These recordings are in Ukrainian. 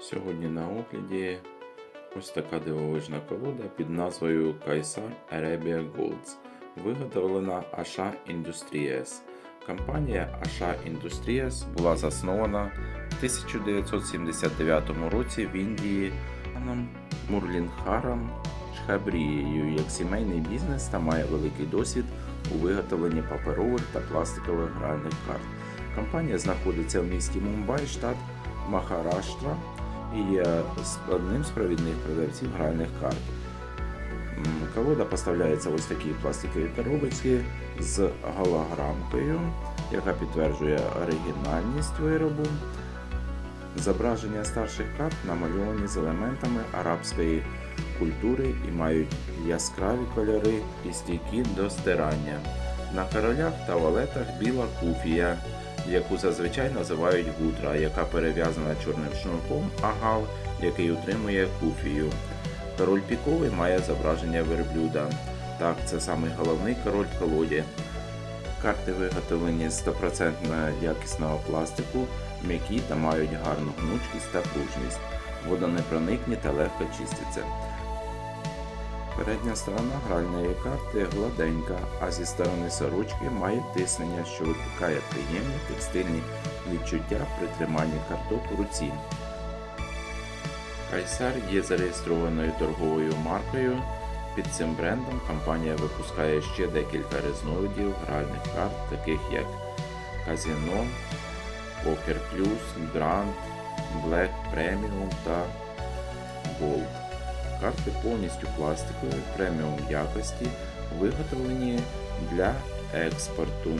Сьогодні на огляді ось така дивовижна колода під назвою Kaiser Arabia Golds, виготовлена Asha Industries. Компанія Asha Industries була заснована в 1979 році в Індії Мурлінхаром Шхабрією як сімейний бізнес та має великий досвід у виготовленні паперових та пластикових гральних карт. Компанія знаходиться в місті Мумбай, штат Махараштра є одним з провідних продавців гральних карт. Колода поставляється ось такій пластиковій коробочці з голограмкою, яка підтверджує оригінальність виробу. Зображення старших карт намальовані з елементами арабської культури і мають яскраві кольори і стійкі до стирання. На королях та валетах біла куфія, яку зазвичай називають гудра, яка перев'язана чорним шнурком, а гал, який утримує куфію. Король піковий має зображення верблюда. Так, це самий головний король в колоді. Карти виготовлені з 100% якісного пластику, м'які та мають гарну гнучкість та пружність. Водонепроникні та легко чистяться. Передня сторона гральної карти гладенька, а зі сторони сорочки має тиснення, що викликає приємні текстильні відчуття при триманні карток у руці. Кайсар є зареєстрованою торговою маркою. Під цим брендом компанія випускає ще декілька різновидів гральних карт, таких як Казино, Poker Plus, Grand, Black Premium та Gold. Карти повністю пластикові, преміум якості, виготовлені для експорту.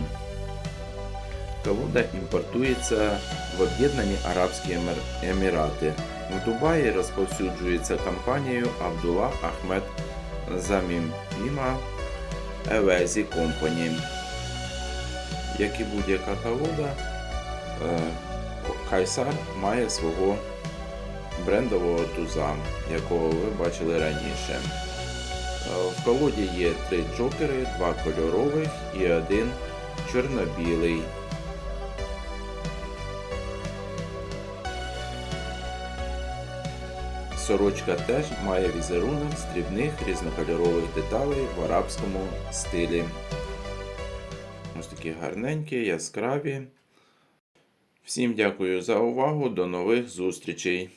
Колода імпортується в Об'єднані Арабські Емірати. В Дубаї розповсюджується компанією Абдулла Ахмед Заміміма Евезі Компані. Як і будь-яка колода, е, Кайсар має свого брендового туза, якого ви бачили раніше. Е, В колоді є три джокери, два кольорових і один чорно-білий. Сорочка теж має візерунок з дрібних різнокольорових деталей в арабському стилі. Ось такі гарненькі, яскраві. Всім дякую за увагу. До нових зустрічей!